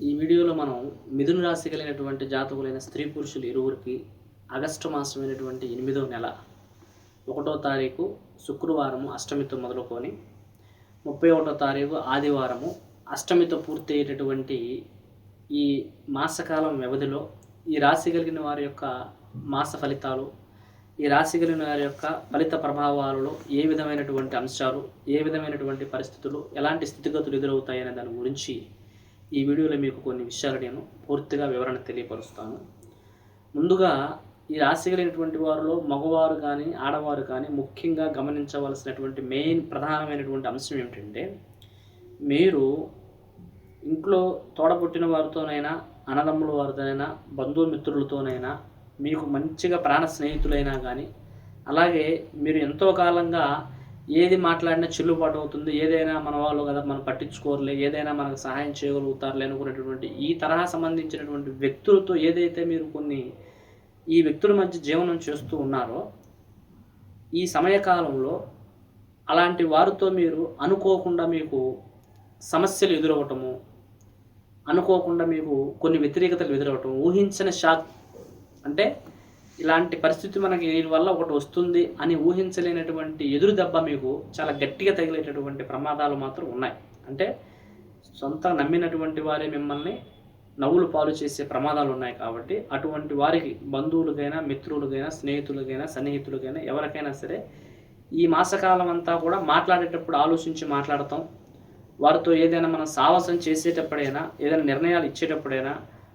ఈ వీడియోలో మనం మిథున రాశి కలిగినటువంటి జాతకులైన స్త్రీ పురుషులు ఇరువురికి ఆగస్టు మాసమైనటువంటి ఎనిమిదవ నెల ఒకటో తారీఖు శుక్రవారము అష్టమితో మొదలుకొని ముప్పై ఒకటో తారీఖు ఆదివారము అష్టమితో పూర్తి అయ్యేటటువంటి ఈ మాసకాలం వ్యవధిలో ఈ రాశి కలిగిన వారి యొక్క మాస ఫలితాలు ఈ రాశి కలిగిన వారి యొక్క ఫలిత ప్రభావాలలో ఏ విధమైనటువంటి అంశాలు ఏ విధమైనటువంటి పరిస్థితులు ఎలాంటి స్థితిగతులు ఎదురవుతాయనే దాని గురించి ఈ వీడియోలో మీకు కొన్ని విషయాలు నేను పూర్తిగా వివరణ తెలియపరుస్తాను. ముందుగా ఈ రాశి కలిగినటువంటి వారిలో మగవారు కానీ ఆడవారు కానీ ముఖ్యంగా గమనించవలసినటువంటి మెయిన్ ప్రధానమైనటువంటి అంశం ఏమిటంటే మీరు ఇంట్లో తోడబుట్టిన వారితోనైనా అన్నదమ్ముల వారితోనైనా బంధుమిత్రులతోనైనా మీకు మంచిగా ప్రాణ స్నేహితులైనా కానీ అలాగే మీరు ఎంతో కాలంగా ఏది మాట్లాడినా చెల్లుబాటు అవుతుంది ఏదైనా మన వాళ్ళు కదా మనం పట్టించుకోరులే ఏదైనా మనకు సహాయం చేయగలుగుతారులే అనుకునేటువంటి ఈ తరహా సంబంధించినటువంటి వ్యక్తులతో ఏదైతే మీరు కొన్ని ఈ వ్యక్తుల మధ్య జీవనం చేస్తూ ఉన్నారో ఈ సమయకాలంలో అలాంటి వారితో మీరు అనుకోకుండా మీకు సమస్యలు ఎదురవ్వటము అనుకోకుండా మీకు కొన్ని వ్యతిరేకతలు ఎదురవ్వటం ఊహించిన షాక్ అంటే ఇలాంటి పరిస్థితి మనకి దీని వల్ల ఒకటి వస్తుంది అని ఊహించలేనటువంటి ఎదురు దెబ్బ మీకు చాలా గట్టిగా తగిలేటటువంటి ప్రమాదాలు మాత్రం ఉన్నాయి. అంటే సొంత నమ్మినటువంటి వారే మిమ్మల్ని నవ్వులు పాలు చేసే ప్రమాదాలు ఉన్నాయి కాబట్టి అటువంటి వారికి బంధువులకైనా మిత్రులకైనా స్నేహితులకైనా సన్నిహితులకైనా ఎవరికైనా సరే ఈ మాసకాలం అంతా కూడా మాట్లాడేటప్పుడు ఆలోచించి మాట్లాడతాం. వారితో ఏదైనా మనం సాహసం చేసేటప్పుడైనా ఏదైనా నిర్ణయాలు ఇచ్చేటప్పుడైనా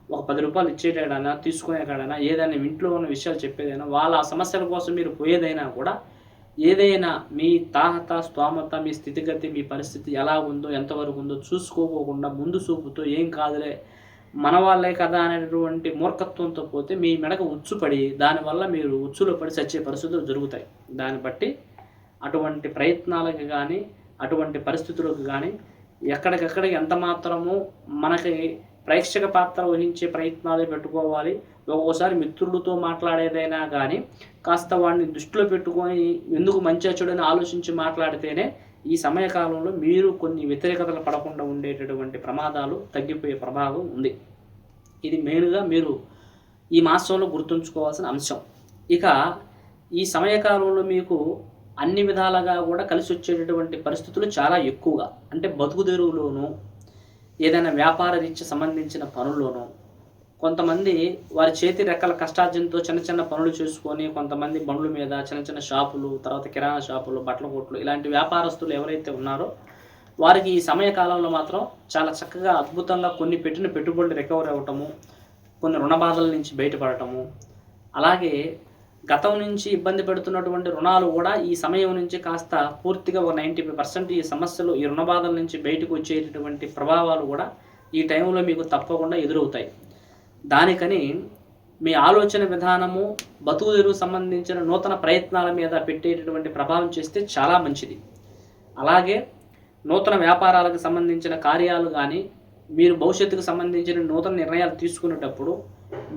ఒక పది రూపాయలు ఇచ్చేటైనా తీసుకునే ఏదైనా ఇంట్లో ఉన్న విషయాలు చెప్పేదైనా వాళ్ళ ఆ సమస్యల కోసం మీరు పోయేదైనా కూడా ఏదైనా మీ తాహత స్తోమత మీ స్థితిగతి మీ పరిస్థితి ఎలా ఉందో ఎంతవరకు ఉందో చూసుకోకుండా ముందు చూపుతో ఏం కాదులే మన వాళ్ళే కదా అనేటువంటి మూర్ఖత్వంతో పోతే మీ మెడక ఉచ్చుపడి దానివల్ల మీరు ఉచ్చులో పడి చచ్చే పరిస్థితులు జరుగుతాయి. దాన్ని బట్టి అటువంటి ప్రయత్నాలకు కానీ అటువంటి పరిస్థితులకు కానీ ఎక్కడికక్కడికి ఎంత మాత్రము మనకి ప్రేక్షక పాత్ర వహించే ప్రయత్నాలు పెట్టుకోవాలి. ఒక్కోసారి మిత్రులతో మాట్లాడేదైనా కానీ కాస్త వాడిని దృష్టిలో పెట్టుకొని ఎందుకు మంచిగా చెడుని ఆలోచించి మాట్లాడితేనే ఈ సమయకాలంలో మీరు కొన్ని వ్యతిరేకతలు పడకుండా ఉండేటటువంటి ప్రమాదాలు తగ్గిపోయే ప్రభావం ఉంది. ఇది మెయిన్గా మీరు ఈ మాసంలో గుర్తుంచుకోవాల్సిన అంశం. ఇక ఈ సమయకాలంలో మీకు అన్ని విధాలుగా కూడా కలిసి వచ్చేటటువంటి పరిస్థితులు చాలా ఎక్కువగా. అంటే బతుకు తెరువులోను ఏదైనా వ్యాపార రీత్యా సంబంధించిన పనుల్లోనూ కొంతమంది వారి చేతి రెక్కల కష్టార్జనతో చిన్న చిన్న పనులు చేసుకొని కొంతమంది బండ్ల మీద చిన్న చిన్న షాపులు తర్వాత కిరాణా షాపులు బట్టల కొట్లు ఇలాంటి వ్యాపారస్తులు ఎవరైతే ఉన్నారో వారికి ఈ సమయకాలంలో మాత్రం చాలా చక్కగా అద్భుతంగా కొన్ని పెట్టిన పెట్టుబడులు రికవర్ అవ్వటము కొన్ని రుణ బాధల నుంచి బయటపడటము అలాగే గతం నుంచి ఇబ్బంది పెడుతున్నటువంటి రుణాలు కూడా ఈ సమయం నుంచి కాస్త పూర్తిగా ఒక నైంటీ పర్సెంట్ ఈ సమస్యలు ఈ రుణ బాధల నుంచి బయటకు వచ్చేటటువంటి ప్రభావాలు కూడా ఈ టైంలో మీకు తప్పకుండా ఎదురవుతాయి. దానికని మీ ఆలోచన విధానము బతుకు తెరువు సంబంధించిన నూతన ప్రయత్నాల మీద పెట్టేటటువంటి ప్రభావం చేస్తే చాలా మంచిది. అలాగే నూతన వ్యాపారాలకు సంబంధించిన కార్యాలు కానీ మీరు భవిష్యత్తుకు సంబంధించిన నూతన నిర్ణయాలు తీసుకునేటప్పుడు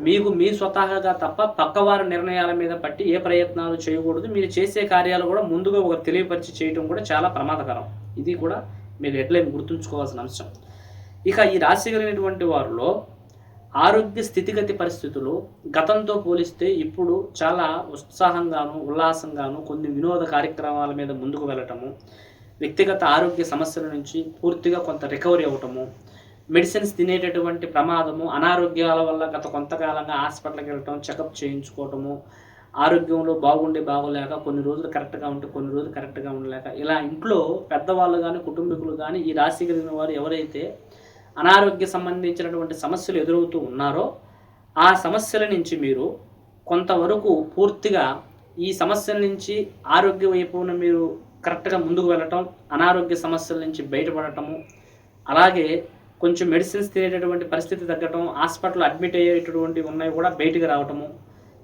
మీకు మీ స్వతహాగా తప్ప పక్కవారి నిర్ణయాల మీద పట్టి ఏ ప్రయత్నాలు చేయకూడదు. మీరు చేసే కార్యాలు కూడా ముందుగా ఒక తెలియపరిచి చేయడం కూడా చాలా ప్రమాదకరం. ఇది కూడా మీరు హెడ్లైన్ గుర్తుంచుకోవాల్సిన అంశం. ఇక ఈ రాశి కలిగినటువంటి వారిలో ఆరోగ్య స్థితిగతి పరిస్థితులు గతంతో పోలిస్తే ఇప్పుడు చాలా ఉత్సాహంగాను ఉల్లాసంగాను కొన్ని వినోద కార్యక్రమాల మీద ముందుకు వెళ్ళటము వ్యక్తిగత ఆరోగ్య సమస్యల నుంచి పూర్తిగా కొంత రికవరీ అవటము మెడిసిన్స్ తినేటటువంటి ప్రమాదము అనారోగ్యాల వల్ల గత కొంతకాలంగా హాస్పిటల్కి వెళ్ళటం చెకప్ చేయించుకోవటము ఆరోగ్యంలో బాగుండి బాగోలేక కొన్ని రోజులు కరెక్ట్గా ఉంటే కొన్ని రోజులు కరెక్ట్గా ఉండలేక ఇలా ఇంట్లో పెద్దవాళ్ళు కానీ కుటుంబీకులు కానీ ఈ రాశి కలిగిన వారు ఎవరైతే అనారోగ్య సంబంధించినటువంటి సమస్యలు ఎదురవుతూ ఉన్నారో ఆ సమస్యల నుంచి మీరు కొంతవరకు పూర్తిగా ఈ సమస్యల నుంచి ఆరోగ్య వైపున మీరు కరెక్ట్గా ముందుకు వెళ్ళటం అనారోగ్య సమస్యల నుంచి బయటపడటము అలాగే కొంచెం మెడిసిన్స్ తినేటటువంటి పరిస్థితి తగ్గటం హాస్పిటల్ అడ్మిట్ అయ్యేటటువంటి ఉన్నాయి కూడా బయటికి రావటము.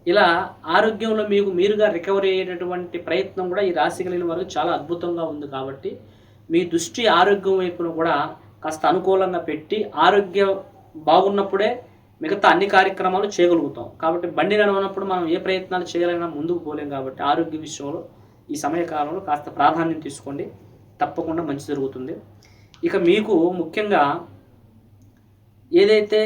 ఇలా ఆరోగ్యంలో మీకు మీరుగా రికవరీ అయ్యేటటువంటి ప్రయత్నం కూడా ఈ రాశి కలిగిన వారికి చాలా అద్భుతంగా ఉంది కాబట్టి మీ దృష్టి ఆరోగ్యం వైపును కూడా కాస్త అనుకూలంగా పెట్టి ఆరోగ్యం బాగున్నప్పుడే మిగతా అన్ని కార్యక్రమాలు చేయగలుగుతాం. కాబట్టి బండి నడవనప్పుడు మనం ఏ ప్రయత్నాలు చేయాలన్నా ముందుకు పోలేం కాబట్టి ఆరోగ్య విషయంలో ఈ సమయకాలంలో కాస్త ప్రాధాన్యం తీసుకోండి. తప్పకుండా మంచి జరుగుతుంది. ఇక మీకు ముఖ్యంగా ఏదైతే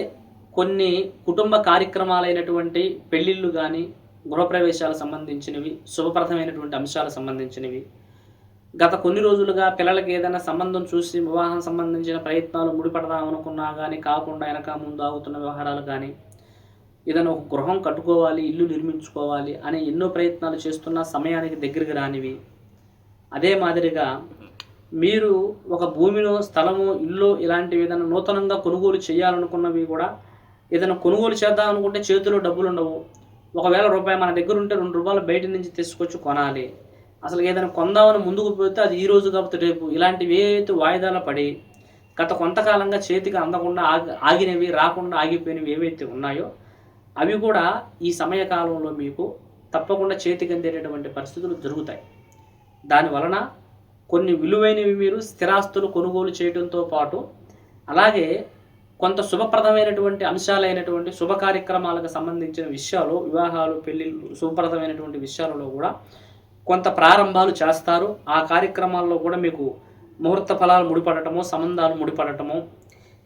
కొన్ని కుటుంబ కార్యక్రమాలైనటువంటి పెళ్ళిళ్ళు కానీ గృహప్రవేశాలకు సంబంధించినవి శుభప్రదమైనటువంటి అంశాలకు సంబంధించినవి గత కొన్ని రోజులుగా పిల్లలకి ఏదైనా సంబంధం చూసి వివాహం సంబంధించిన ప్రయత్నాలు ముడిపడదామనుకున్నా కానీ కాకుండా వెనక ముందు ఆగుతున్న వ్యవహారాలు కానీ ఏదైనా ఒక గృహం కట్టుకోవాలి ఇల్లు నిర్మించుకోవాలి అనే ఎన్నో ప్రయత్నాలు చేస్తున్న సమయానికి దగ్గరికి రానివి. అదే మాదిరిగా మీరు ఒక భూమిలో స్థలము ఇల్లు ఇలాంటివి ఏదైనా నూతనంగా కొనుగోలు చేయాలనుకున్నవి కూడా ఏదైనా కొనుగోలు చేద్దాం అనుకుంటే చేతిలో డబ్బులు ఉండవు. ఒకవేళ రూపాయి మన దగ్గర ఉంటే రెండు రూపాయలు బయట నుంచి తీసుకొచ్చి కొనాలి. అసలు ఏదైనా కొందామని ముందుకు పోతే అది ఈ రోజు కాబట్టి రేపు ఇలాంటివి ఏవైతే వాయిదాలు పడి గత కొంతకాలంగా చేతికి అందకుండా ఆగి ఆగినవి రాకుండా ఆగిపోయినవి ఏవైతే ఉన్నాయో అవి కూడా ఈ సమయకాలంలో మీకు తప్పకుండా చేతికి అందేటటువంటి పరిస్థితులు జరుగుతాయి. దాని వలన కొన్ని విలువైనవి మీరు స్థిరాస్తులు కొనుగోలు చేయడంతో పాటు అలాగే కొంత శుభప్రదమైనటువంటి అంశాలైనటువంటి శుభ కార్యక్రమాలకు సంబంధించిన విషయాలు వివాహాలు పెళ్ళిళ్ళు శుభప్రదమైనటువంటి విషయాలలో కూడా కొంత ప్రారంభాలు చేస్తారు. ఆ కార్యక్రమాల్లో కూడా మీకు ముహూర్త ఫలాలు ముడిపడటము సంబంధాలు ముడిపడటము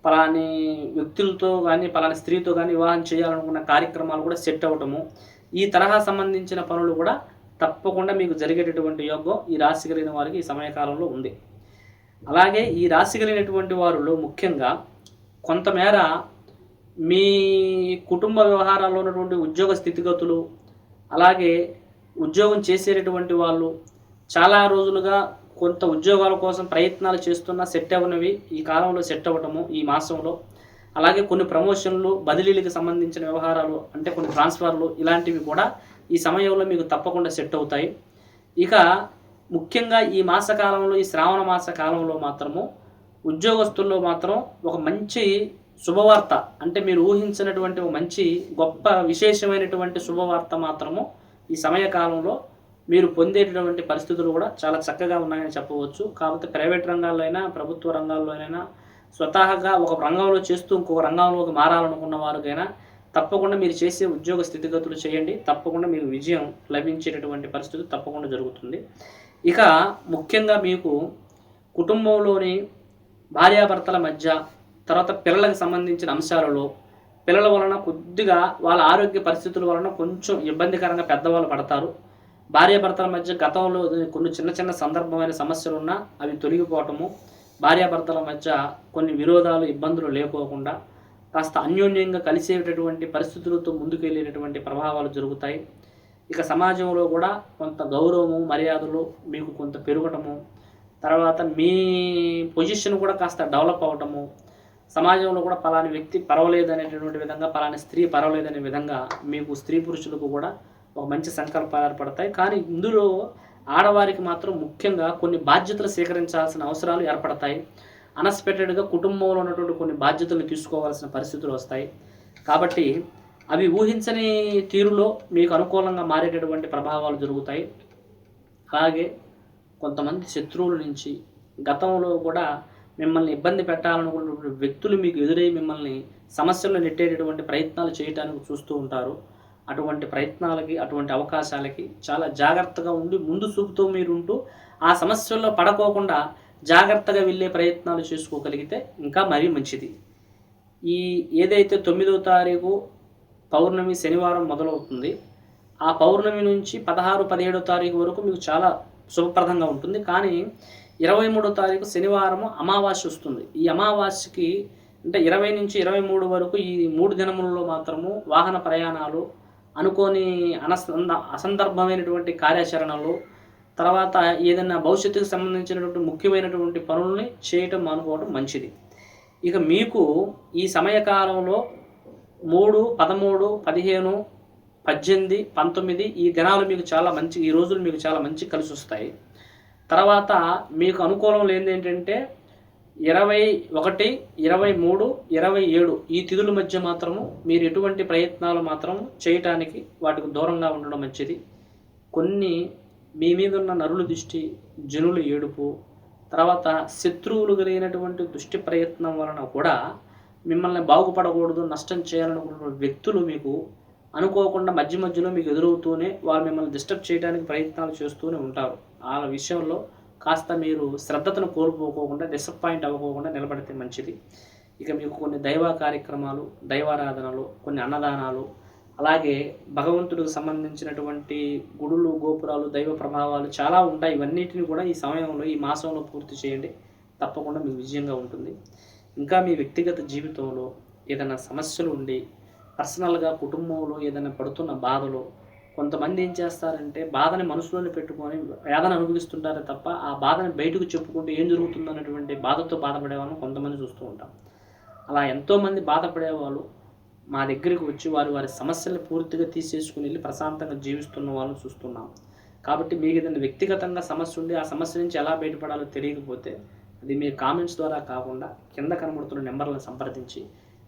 పలాని వ్యక్తులతో కానీ పలాని స్త్రీతో కానీ వివాహం చేయాలనుకున్న కార్యక్రమాలు కూడా సెట్ అవ్వటము ఈ తరహా సంబంధించిన పనులు కూడా తప్పకుండా మీకు జరిగేటటువంటి యోగం ఈ రాశి కలిగిన వారికి ఈ సమయకాలంలో ఉంది. అలాగే ఈ రాశి కలిగినటువంటి వారిలో ముఖ్యంగా కొంతమేర మీ కుటుంబ వ్యవహారాల్లో ఉన్నటువంటి ఉద్యోగ స్థితిగతులు అలాగే ఉద్యోగం చేసేటటువంటి వాళ్ళు చాలా రోజులుగా కొంత ఉద్యోగాల కోసం ప్రయత్నాలు చేస్తున్న సెట్ అవ్వనవి ఈ కాలంలో సెట్ అవ్వటము ఈ మాసంలో. అలాగే కొన్ని ప్రమోషన్లు బదిలీలకు సంబంధించిన వ్యవహారాలు అంటే కొన్ని ట్రాన్స్ఫర్లు ఇలాంటివి కూడా ఈ సమయంలో మీకు తప్పకుండా సెట్ అవుతాయి. ఇక ముఖ్యంగా ఈ మాసకాలంలో ఈ శ్రావణ మాస కాలంలో మాత్రము ఉద్యోగస్తుల్లో మాత్రం ఒక మంచి శుభవార్త అంటే మీరు ఊహించినటువంటి ఒక మంచి గొప్ప విశేషమైనటువంటి శుభవార్త మాత్రము ఈ సమయకాలంలో మీరు పొందేటటువంటి పరిస్థితులు కూడా చాలా చక్కగా ఉన్నాయని చెప్పవచ్చు. కాకపోతే ప్రైవేట్ రంగాల్లో అయినా ప్రభుత్వ రంగాల్లో అయినా స్వతహాగా ఒక రంగంలో చేస్తూ ఇంకొక రంగంలోకి మారాలనుకున్న వారికైనా తప్పకుండా మీరు చేసే ఉద్యోగ స్థితిగతులు చేయండి. తప్పకుండా మీకు విజయం లభించేటటువంటి పరిస్థితి తప్పకుండా జరుగుతుంది. ఇక ముఖ్యంగా మీకు కుటుంబంలోని భార్యాభర్తల మధ్య తర్వాత పిల్లలకు సంబంధించిన అంశాలలో పిల్లల వలన కొద్దిగా వాళ్ళ ఆరోగ్య పరిస్థితుల వలన కొంచెం ఇబ్బందికరంగా పెద్దవాళ్ళు పడతారు. భార్యాభర్తల మధ్య గతంలో కొన్ని చిన్న చిన్న సందర్భమైన సమస్యలు ఉన్నా అవి తొలగిపోవటము. భార్యాభర్తల మధ్య కొన్ని విరోధాలు ఇబ్బందులు లేకోకుండా కాస్త అన్యోన్యంగా కలిసేటటువంటి పరిస్థితులతో ముందుకు వెళ్ళేటటువంటి ప్రభావాలు జరుగుతాయి. ఇక సమాజంలో కూడా కొంత గౌరవము మర్యాదలు మీకు కొంత పెరగటము తర్వాత మీ పొజిషన్ కూడా కాస్త డెవలప్ అవ్వటము సమాజంలో కూడా పలాని వ్యక్తి పర్వాలేదనేటటువంటి విధంగా పలాని స్త్రీ పర్వాలేదనే విధంగా మీకు స్త్రీ పురుషులకు కూడా ఒక మంచి సంకల్పాలు ఏర్పడతాయి. కానీ ఇందులో ఆడవారికి మాత్రం ముఖ్యంగా కొన్ని బాధ్యతలు స్వీకరించాల్సిన అవసరాలు ఏర్పడతాయి. అన్ఎక్స్పెక్టెడ్గా కుటుంబంలో ఉన్నటువంటి కొన్ని బాధ్యతలు తీసుకోవాల్సిన పరిస్థితులు వస్తాయి. కాబట్టి అవి ఊహించని తీరులో మీకు అనుకూలంగా మారేటటువంటి ప్రభావాలు జరుగుతాయి. అలాగే కొంతమంది శత్రువుల నుంచి గతంలో కూడా మిమ్మల్ని ఇబ్బంది పెట్టాలనుకున్నటువంటి వ్యక్తులు మీకు ఎదురై మిమ్మల్ని సమస్యలను నెట్టేటటువంటి ప్రయత్నాలు చేయడానికి చూస్తూ ఉంటారు. అటువంటి ప్రయత్నాలకి అటువంటి అవకాశాలకి చాలా జాగ్రత్తగా ఉండి ముందు చూపుతూ మీరు ఉంటూ ఆ సమస్యల్లో పడకోకుండా జాగ్రత్తగా వెళ్ళే ప్రయత్నాలు చేసుకోగలిగితే ఇంకా మరీ మంచిది. ఈ ఏదైతే తొమ్మిదో తారీఖు పౌర్ణమి శనివారం మొదలవుతుంది ఆ పౌర్ణమి నుంచి పదహారు పదిహేడో తారీఖు వరకు మీకు చాలా శుభప్రదంగా ఉంటుంది. కానీ ఇరవై మూడో తారీఖు శనివారం అమావాస్య వస్తుంది. ఈ అమావాస్యకి అంటే ఇరవై నుంచి ఇరవై మూడు వరకు ఈ మూడు దినములలో మాత్రము వాహన ప్రయాణాలు అనుకోని అనసంద అసందర్భమైనటువంటి కార్యాచరణలు తర్వాత ఏదైనా భవిష్యత్తుకు సంబంధించినటువంటి ముఖ్యమైనటువంటి పనుల్ని చేయటం మానుకోవడం మంచిది. ఇక మీకు ఈ సమయకాలంలో మూడు పదమూడు పదిహేను పద్దెనిమిది పంతొమ్మిది ఈ దినాలు మీకు చాలా మంచి ఈ రోజులు మీకు చాలా మంచి కలిసి వస్తాయి తర్వాత మీకు అనుకూలం లేనిది ఏంటంటే ఇరవై ఒకటి ఇరవై మూడు ఇరవై ఏడు ఈ తిథుల మధ్య మాత్రము మీరు ఎటువంటి ప్రయత్నాలు మాత్రం చేయటానికి వాటికి దూరంగా ఉండడం మంచిది. కొన్ని మీ మీద ఉన్న నరుల దృష్టి జనుల ఏడుపు తర్వాత శత్రువులు కలిగినటువంటి దృష్టి ప్రయత్నం వలన కూడా మిమ్మల్ని బాగుపడకూడదు నష్టం చేయాలనుకున్న వ్యక్తులు మీకు అనుకోకుండా మధ్య మధ్యలో మీకు ఎదురవుతూనే వారు మిమ్మల్ని డిస్టర్బ్ చేయడానికి ప్రయత్నాలు చేస్తూనే ఉంటారు. ఆ విషయంలో కాస్త మీరు శ్రద్ధతను కోల్పోకోకుండా డిసప్పాయింట్ అవ్వకోకుండా నిలబడితే మంచిది. ఇక మీకు కొన్ని దైవ కార్యక్రమాలు దైవారాధనలు కొన్ని అన్నదానాలు అలాగే భగవంతుడికి సంబంధించినటువంటి గుడులు గోపురాలు దైవ ప్రభావాలు చాలా ఉంటాయి. ఇవన్నిటిని కూడా ఈ సమయంలో ఈ మాసంలో పూర్తి చేయండి. తప్పకుండా మీకు విజయంగా ఉంటుంది. ఇంకా మీ వ్యక్తిగత జీవితంలో ఏదైనా సమస్యలు ఉండి పర్సనల్గా కుటుంబంలో ఏదైనా పడుతున్న బాధలు కొంతమంది ఏం చేస్తారంటే బాధని మనసులోనే పెట్టుకొని వేదన అనుభవిస్తుంటారే తప్ప ఆ బాధని బయటకు చెప్పుకుంటూ ఏం జరుగుతుందనేటువంటి బాధతో బాధపడే వాళ్ళని కొంతమంది చూస్తూ ఉంటాం. అలా ఎంతోమంది బాధపడే వాళ్ళు మా దగ్గరికి వచ్చి వారు వారి సమస్యలను పూర్తిగా తీసేసుకుని వెళ్ళి ప్రశాంతంగా జీవిస్తున్న వాళ్ళని చూస్తున్నాం. కాబట్టి మీకు ఏదైనా వ్యక్తిగతంగా సమస్య ఉండి ఆ సమస్య నుంచి ఎలా బయటపడాలో తెలియకపోతే అది మీ కామెంట్స్ ద్వారా కాకుండా కింద కనబడుతున్న నెంబర్లను సంప్రదించి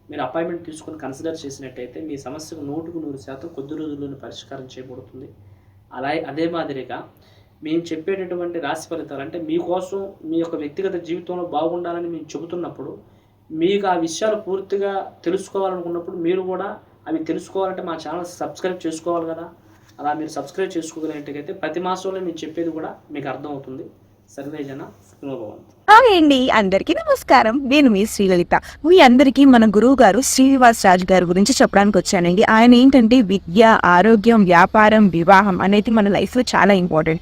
మీరు అపాయింట్మెంట్ తీసుకొని కన్సిడర్ చేసినట్టయితే మీ సమస్యకు నూటుకు నూరు శాతం కొద్ది రోజుల్లోనే పరిష్కారం చేయబడుతుంది. అలా అదే మాదిరిగా మేము చెప్పేటటువంటి రాశి ఫలితాలు అంటే మీకోసం మీ యొక్క వ్యక్తిగత జీవితంలో బాగుండాలని మేము చెబుతున్నప్పుడు మీకు ఆ విషయాలు పూర్తిగా తెలుసుకోవాలనుకున్నప్పుడు మీరు కూడా అవి తెలుసుకోవాలంటే మా ఛానల్ సబ్స్క్రైబ్ చేసుకోవాలి కదా. అలా మీరు సబ్స్క్రైబ్ చేసుకోగలిగినట్టుగైతే ప్రతి మాసంలో మేము చెప్పేది కూడా మీకు అర్థమవుతుంది. హాయ్ అండి అందరికీ నమస్కారం. నేను మీ శ్రీలలిత. మీ అందరికీ మన గురువు గారు శ్రీనివాస్ రాజు గారి గురించి చెప్పడానికి వచ్చానండి. ఆయన ఏంటంటే విద్య ఆరోగ్యం వ్యాపారం వివాహం అనేది మన లైఫ్లో చాలా ఇంపార్టెంట్.